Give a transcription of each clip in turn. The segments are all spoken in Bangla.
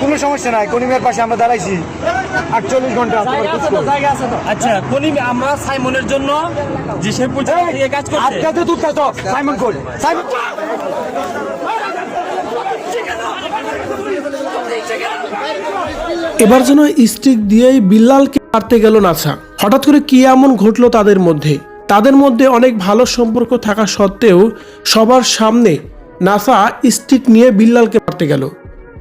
কোনো সমস্যা নাই কনিমের পাশে আমরা দাঁড়াইছি। আটচল্লিশ ঘণ্টা। আচ্ছা কোনি আমরা সাইমনের জন্য যে সে কাজ করছে। সাইমন সাইমন এবার যেন স্টিক দিয়েই বিল্লালকে মারতে গেল নাছা। হঠাৎ করে কি এমন ঘটলো তাদের মধ্যে? তাদের মধ্যে অনেক ভালো সম্পর্ক থাকা সত্ত্বেও সবার সামনে নাসা স্টিক নিয়ে বিল্লালকে মারতে গেল।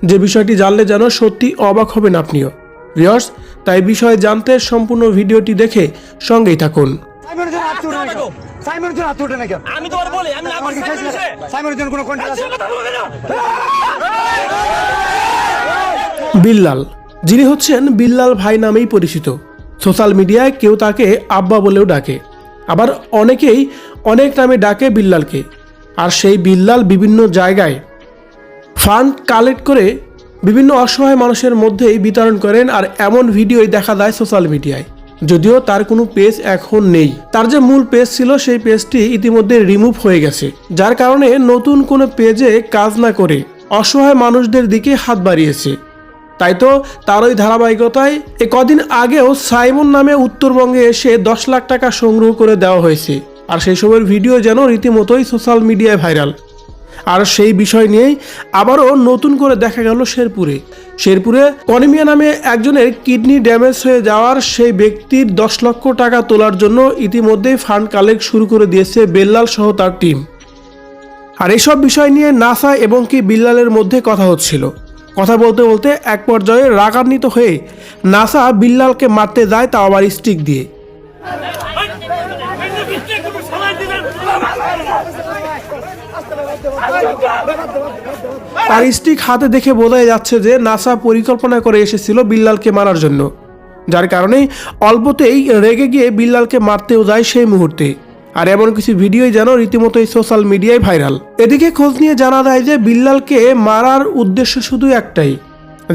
যে বিষয়টি জানলে যেন সত্যি অবাক হবেন আপনিও। ভিউয়ার্স তাই বিষয়ে জানতে সম্পূর্ণ ভিডিওটি দেখে সঙ্গেই থাকুন। আমি তোমার বলি আমি? সাইমনের জন্য কোনো বিল্লাল যিনি হচ্ছেন বিল্লাল ভাই নামেই পরিচিত। সোশ্যাল মিডিয়ায় কেউ তাকে আব্বা বলেও ডাকে। আবার অনেকেই অনেক নামে ডাকে বিল্লালকে, আর সেই বিল্লাল বিভিন্ন জায়গায় ফান্ড কালেক্ট করে বিভিন্ন অসহায় মানুষের মধ্যেই বিতরণ করেন আর এমন ভিডিওই দেখা যায় সোশ্যাল মিডিয়ায়। যদিও তার কোনো পেজ এখন নেই। তার যে মূল পেজ ছিল, সেই পেজটি ইতিমধ্যে রিমুভ হয়ে গেছে, যার কারণে নতুন কোনো পেজে কাজ না করে অসহায় মানুষদের দিকে হাত বাড়িয়েছে। তাই তো তার ওই ধারাবাহিকতায় এ কদিন আগেও সাইমন নামে উত্তরবঙ্গে এসে দশ লাখ টাকা সংগ্রহ করে দেওয়া হয়েছে। আর সেই সময়ের ভিডিও যেন রীতিমতোই সোশ্যাল মিডিয়ায় ভাইরাল। আর সেই বিষয় নিয়েই আবারও নতুন করে দেখা গেল শেরপুরে। শেরপুরে কনিমিয়া নামে একজনের কিডনি ড্যামেজ হয়ে যাওয়ার সেই ব্যক্তির দশ লক্ষ টাকা তোলার জন্য ইতিমধ্যেই ফান্ড কালেক্ট শুরু করে দিয়েছে বেল্লাল সহ তার টিম। আর এসব বিষয় নিয়ে নাসা এবং কি বিল্লালের মধ্যে কথা হচ্ছিল। কথা বলতে বলতে এক পর্যায়ে রাগান্বিত হয়ে নাসা বিল্লালকে মারতে যায় তাও আবার স্টিক দিয়ে। তার স্টিক হাতে দেখে বোঝাই যাচ্ছে যে নাসা পরিকল্পনা করে এসেছিল বিল্লালকে মারার জন্য, যার কারণে অল্পতেই রেগে গিয়ে বিল্লালকে মারতেও যায় সেই মুহূর্তে। আর এমন কিছু ভিডিওই যেন রীতিমতোই সোশ্যাল মিডিয়ায় ভাইরাল এদিকে খোঁজ নিয়ে জানা যায় যে বিল্লালকে মারার উদ্দেশ্য শুধু একটাই,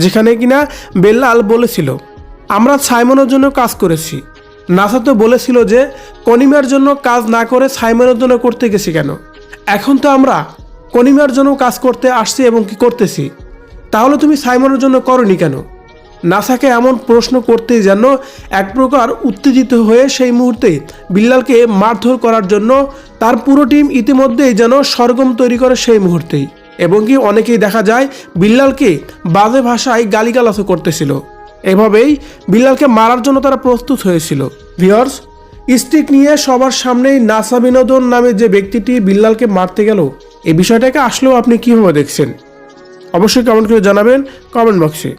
যেখানে কিনা বেল্লাল বলেছিল, আমরা সাইমনের জন্য কাজ করেছি। নাসা তো বলেছিল যে, কনিমার জন্য কাজ না করে সাইমনের জন্য করতে গেছি কেন? এখন তো আমরা কনিমার জন্য কাজ করতে আসছি এবং কি করতেছি? তাহলে তুমি সাইমনের জন্য করনি কেন? নাসাকে এমন প্রশ্ন করতেই যেন এক প্রকার উত্তেজিত হয়ে সেই মুহূর্তে বিল্লালকে মারধর করার জন্য তার পুরো টিম ইতিমধ্যেই যেন সরগম তৈরি করে সেই মুহূর্তেই এবং কি অনেকেই দেখা যায় বিল্লালকে বাজে ভাষায় গালিগালাসও করতেছিল। এভাবেই বিল্লালকে মারার জন্য তারা প্রস্তুত হয়েছিল। ভিওর্স স্টিক নিয়ে সবার সামনেই নাসা বিনোদন নামে যে ব্যক্তিটি বিল্লালকে মারতে গেল এই বিষয়টাকে আসলেও আপনি কীভাবে দেখছেন? অবশ্যই কমেন্ট করে জানাবেন কমেন্ট বক্সে।